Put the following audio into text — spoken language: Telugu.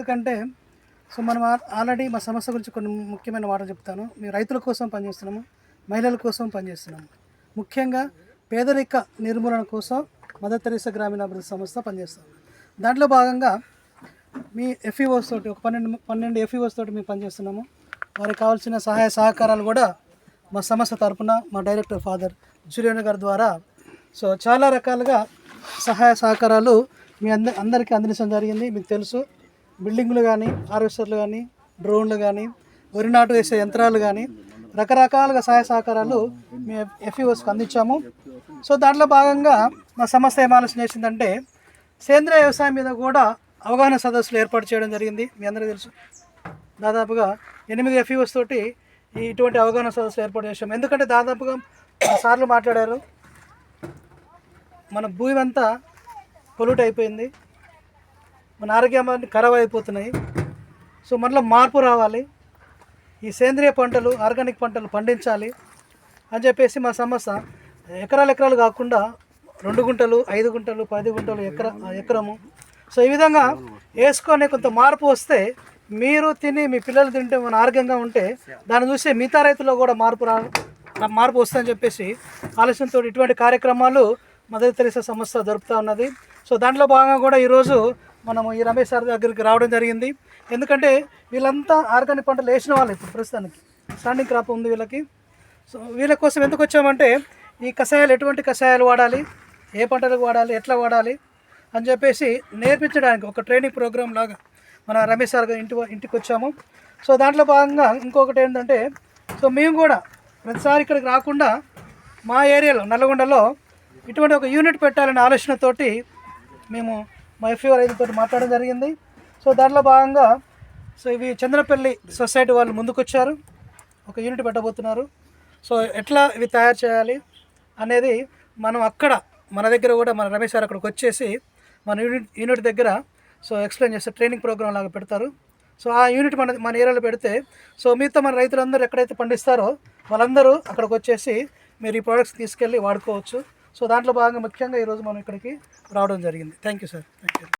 ఎందుకంటే సో మనం ఆల్రెడీ మా సమస్య గురించి కొన్ని ముఖ్యమైన మాటలు చెప్తాను. మేము రైతుల కోసం పనిచేస్తున్నాము మహిళల కోసం పనిచేస్తున్నాము. ముఖ్యంగా పేదరిక నిర్మూలన కోసం మదర్ తెరీసా గ్రామీణాభివృద్ధి సంస్థ పనిచేస్తాం. దాంట్లో భాగంగా మీ ఎఫ్ఈఓస్ తోటి ఒక పన్నెండు పన్నెండు ఎఫ్ఈఓస్ తోటి మేము పనిచేస్తున్నాము. వారికి కావాల్సిన సహాయ సహకారాలు కూడా మా సంస్థ తరపున మా డైరెక్టర్ ఫాదర్ జురేణ గారి ద్వారా సో చాలా రకాలుగా సహాయ సహకారాలు మీ అంద అందరికీ అందించడం జరిగింది. మీకు తెలుసు బిల్డింగ్లు కానీ హార్వెస్టర్లు కానీ డ్రోన్లు కానీ వరి నాటు వేసే యంత్రాలు కానీ రకరకాలుగా సహాయ సహకారాలు మీ ఎఫ్ఈఓస్కి అందించాము. సో దాంట్లో భాగంగా మా సంస్థ ఏం ఆలోచన చేసిందంటే సేంద్రియ వ్యవసాయం మీద కూడా అవగాహన సదస్సులు ఏర్పాటు చేయడం జరిగింది. మీ అందరికీ తెలుసు. దాదాపుగా ఎనిమిది ఎఫ్ఈఓస్ తోటి ఇటువంటి అవగాహన సదస్సు ఏర్పాటు చేసాము ఎందుకంటే దాదాపుగా మా సార్లు మాట్లాడారు మన భూమి అంతా పొల్యూట్ అయిపోయింది. మన ఆరోగ్యం ఖరాబ్ అయిపోతున్నాయి. సో మనలో మార్పు రావాలి. ఈ సేంద్రియ పంటలు ఆర్గానిక్ పంటలు పండించాలి అని చెప్పేసి మా సమస్య. ఎకరాలు ఎకరాలు కాకుండా రెండు గుంటలు ఐదు గుంటలు పది గుంటలు ఎకర ఎకరము. సో ఈ విధంగా వేసుకొని కొంత మార్పు వస్తే మీరు తిని మీ పిల్లలు తింటే మన ఆరోగ్యంగా ఉంటే దాన్ని చూసి మిగతా రైతుల్లో కూడా మార్పు రా మార్పు వస్తుందని చెప్పేసి ఆలోచనతో ఇటువంటి కార్యక్రమాలు మదర్ తెరిసా సంస్థ జరుపుతూ ఉన్నది. సో దాంట్లో భాగంగా కూడా ఈరోజు మనము ఈ రమేష్ సార్ దగ్గరికి రావడం జరిగింది. ఎందుకంటే వీళ్ళంతా ఆర్గానిక్ పంటలు వేసిన వాళ్ళు ఇప్పుడు ప్రస్తుతానికి. స్టాండింగ్ క్రాప్ ఉంది వీళ్ళకి. సో వీళ్ళ కోసం ఎందుకు వచ్చామంటే ఈ కషాయాలు ఎటువంటి కషాయాలు వాడాలి? ఏ పంటలకు వాడాలి? ఎట్లా వాడాలి? అని చెప్పేసి నేర్పించడానికి ఒక ట్రైనింగ్ ప్రోగ్రామ్ లాగా మన రమేష్ సార్ ఇంటి ఇంటికి వచ్చాము. సో దాంట్లో భాగంగా ఇంకొకటి ఏంటంటే సో మేము కూడా ప్రతిసారి ఇక్కడికి రాకుండా మా ఏరియాలో నల్గొండలో ఇటువంటి ఒక యూనిట్ పెట్టాలనే ఆలోచనతోటి మేము మా ఐదు రైతులతో మాట్లాడడం జరిగింది. సో దాంట్లో భాగంగా సో ఇవి చంద్రపల్లి సొసైటీ వాళ్ళు ముందుకొచ్చారు. ఒక యూనిట్ పెట్టబోతున్నారు. సో ఎట్లా ఇవి తయారు చేయాలి అనేది మనం అక్కడ మన దగ్గర కూడా మన రమేష్ సార్ అక్కడికి వచ్చేసి మన యూనిట్ యూనిట్ దగ్గర సో ఎక్స్ప్లెయిన్ చేస్తే ట్రైనింగ్ ప్రోగ్రామ్ లాగా పెడతారు. సో ఆ యూనిట్ మన మన ఏరియాలో పెడితే సో మిగతా మన రైతులందరూ ఎక్కడైతే పండిస్తారో వాళ్ళందరూ అక్కడికి వచ్చేసి మీరు ఈ ప్రోడక్ట్స్ తీసుకెళ్ళి వాడుకోవచ్చు. సో దాంట్లో భాగంగా ముఖ్యంగా ఈరోజు మనం ఇక్కడికి రావడం జరిగింది. Thank you sir thank you